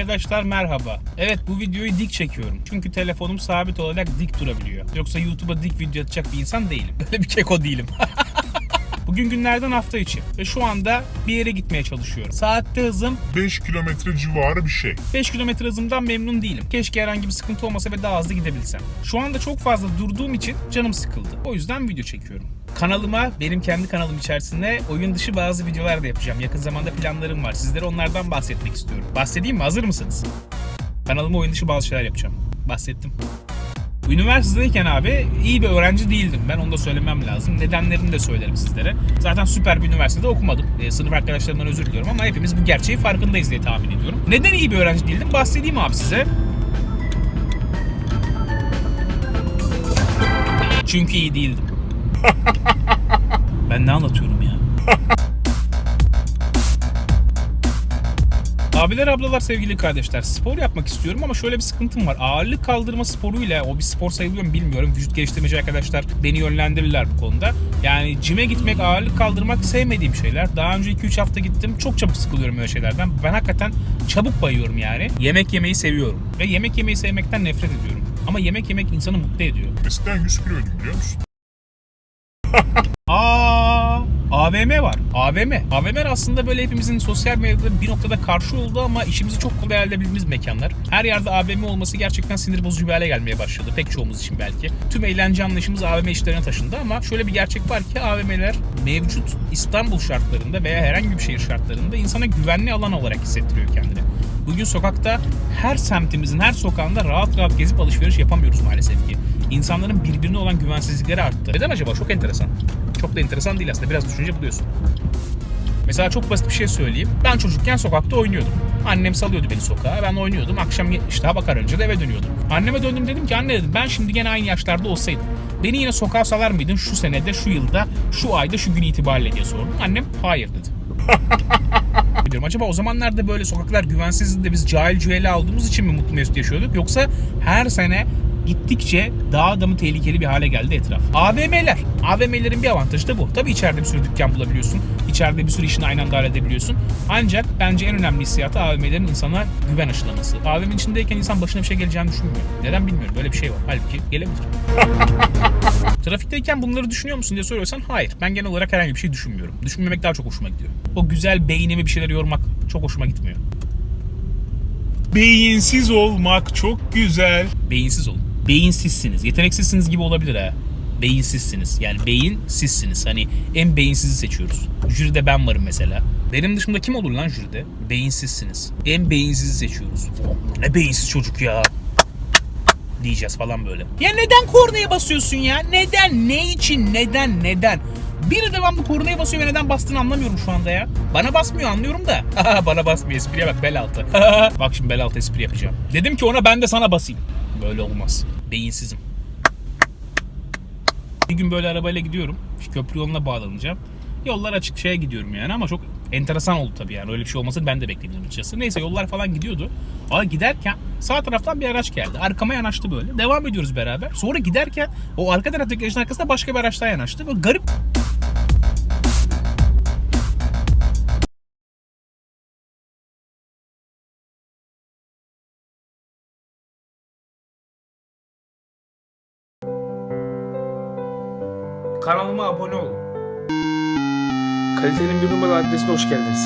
Arkadaşlar merhaba. Evet bu videoyu dik çekiyorum. Çünkü telefonum sabit olarak dik durabiliyor. Yoksa YouTube'a dik video atacak bir insan değilim. Öyle bir keko değilim. Bugün günlerden hafta içi ve şu anda bir yere gitmeye çalışıyorum. Saatte hızım 5 kilometre civarı bir şey. 5 km hızımdan memnun değilim. Keşke herhangi bir sıkıntı olmasa ve daha hızlı gidebilsem. Şu anda çok fazla durduğum için canım sıkıldı. O yüzden video çekiyorum. Kanalıma, benim kendi kanalım içerisinde oyun dışı bazı videolar da yapacağım. Yakın zamanda planlarım var. Sizlere onlardan bahsetmek istiyorum. Bahsedeyim mi? Hazır mısınız? Kanalıma oyun dışı bazı şeyler yapacağım. Bahsettim. Üniversitedeyken abi iyi bir öğrenci değildim. Ben onu da söylemem lazım. Nedenlerini de söylerim sizlere. Zaten süper bir üniversitede okumadım. Ee, sınıf arkadaşlarımdan özür diliyorum ama hepimiz bu gerçeği farkındayız diye tahmin ediyorum. Neden iyi bir öğrenci değildim? Bahsedeyim abi size. Çünkü iyi değildim. ben ne anlatıyorum ya? Abiler ablalar sevgili kardeşler spor yapmak istiyorum ama şöyle bir sıkıntım var. Ağırlık kaldırma sporuyla o bir spor sayılıyor mu bilmiyorum. Vücut geliştirmeci arkadaşlar beni yönlendirirler bu konuda. Yani cime gitmek, ağırlık kaldırmak sevmediğim şeyler. Daha önce 2-3 hafta gittim. Çok çabuk sıkılıyorum öyle şeylerden. Ben hakikaten çabuk bayıyorum yani. Yemek yemeyi seviyorum. Ve yemek yemeyi sevmekten nefret ediyorum. Ama yemek yemek insanı mutlu ediyor. Eskiden 100 kiloydum biliyor musun? AVM var. AVM. AVM'ler aslında böyle hepimizin sosyal medyada bir noktada karşı oldu ama işimizi çok kolay elde edebildiğimiz mekanlar. Her yerde AVM olması gerçekten sinir bozucu bir hale gelmeye başladı. Pek çoğumuz için belki. Tüm eğlence anlayışımız AVM işlerine taşındı ama şöyle bir gerçek var ki AVM'ler mevcut İstanbul şartlarında veya herhangi bir şehir şartlarında insana güvenli alan olarak hissettiriyor kendini. Bugün sokakta her semtimizin her sokağında rahat rahat gezip alışveriş yapamıyoruz maalesef ki. İnsanların birbirine olan güvensizlikleri arttı. Neden acaba? Çok enteresan. Çok da enteresan değil aslında. Biraz düşünce buluyorsun. Mesela çok basit bir şey söyleyeyim. Ben çocukken sokakta oynuyordum. Annem salıyordu beni sokağa. Ben oynuyordum. Akşam işte hava kararınca da eve dönüyordum. Anneme döndüm dedim ki anne dedim ben şimdi gene aynı yaşlarda olsaydım. Beni yine sokağa salar mıydın şu senede, şu yılda, şu ayda, şu gün itibariyle diye sordum. Annem hayır dedi. Biliyorum. Acaba o zamanlarda böyle sokaklar güvensizdi de biz cahil cüheli aldığımız için mi mutlu mesut yaşıyorduk? Yoksa her sene gittikçe daha da mı tehlikeli bir hale geldi etraf? AVM'ler. AVM'lerin bir avantajı da bu. Tabii içeride bir sürü dükkan bulabiliyorsun. İçeride bir sürü işini aynı anda halledebiliyorsun. Ancak bence en önemli hissiyatı AVM'lerin insana güven aşılaması. AVM'nin içindeyken insan başına bir şey geleceğini düşünmüyor. Neden bilmiyorum. Böyle bir şey var. Halbuki gelebilir. Trafikteyken bunları düşünüyor musun diye soruyorsan hayır. Ben genel olarak herhangi bir şey düşünmüyorum. Düşünmemek daha çok hoşuma gidiyor. O güzel beynimi bir şeyler yormak çok hoşuma gitmiyor. Beyinsiz olmak çok güzel. Beyinsiz olun. Beyinsizsiniz. Yeteneksizsiniz gibi olabilir ha. Beyinsizsiniz. Yani beyin sizsiniz. Hani en beyinsizi seçiyoruz. Jüride ben varım mesela. Benim dışımda kim olur lan jüride? Beyinsizsiniz. En beyinsizi seçiyoruz. Ne beyinsiz çocuk ya diyeceğiz falan böyle. Ya neden kornaya basıyorsun ya? Neden? Ne için? Neden? Neden? Biri devamlı kornaya basıyor ve neden bastığını anlamıyorum şu anda ya. Bana basmıyor anlıyorum da. Bana basmıyor espriye bak bel altı. bak şimdi bel altı espri yapacağım. Dedim ki ona ben de sana basayım. Böyle olmaz. Beyinsizim. Bir gün böyle arabayla gidiyorum. Şu köprü yoluna bağlanacağım. Yollar açık şeye gidiyorum yani ama çok enteresan oldu tabii yani. Öyle bir şey olmasını ben de beklemedim açıkçası. Neyse yollar falan gidiyordu. Ama giderken sağ taraftan bir araç geldi. Arkama yanaştı böyle. Devam ediyoruz beraber. Sonra giderken o arka taraftaki aracın arkasında başka bir araç daha yanaştı. Böyle garip Kanalıma abone olun. Kalitenin bir numaralı adresine hoş geldiniz.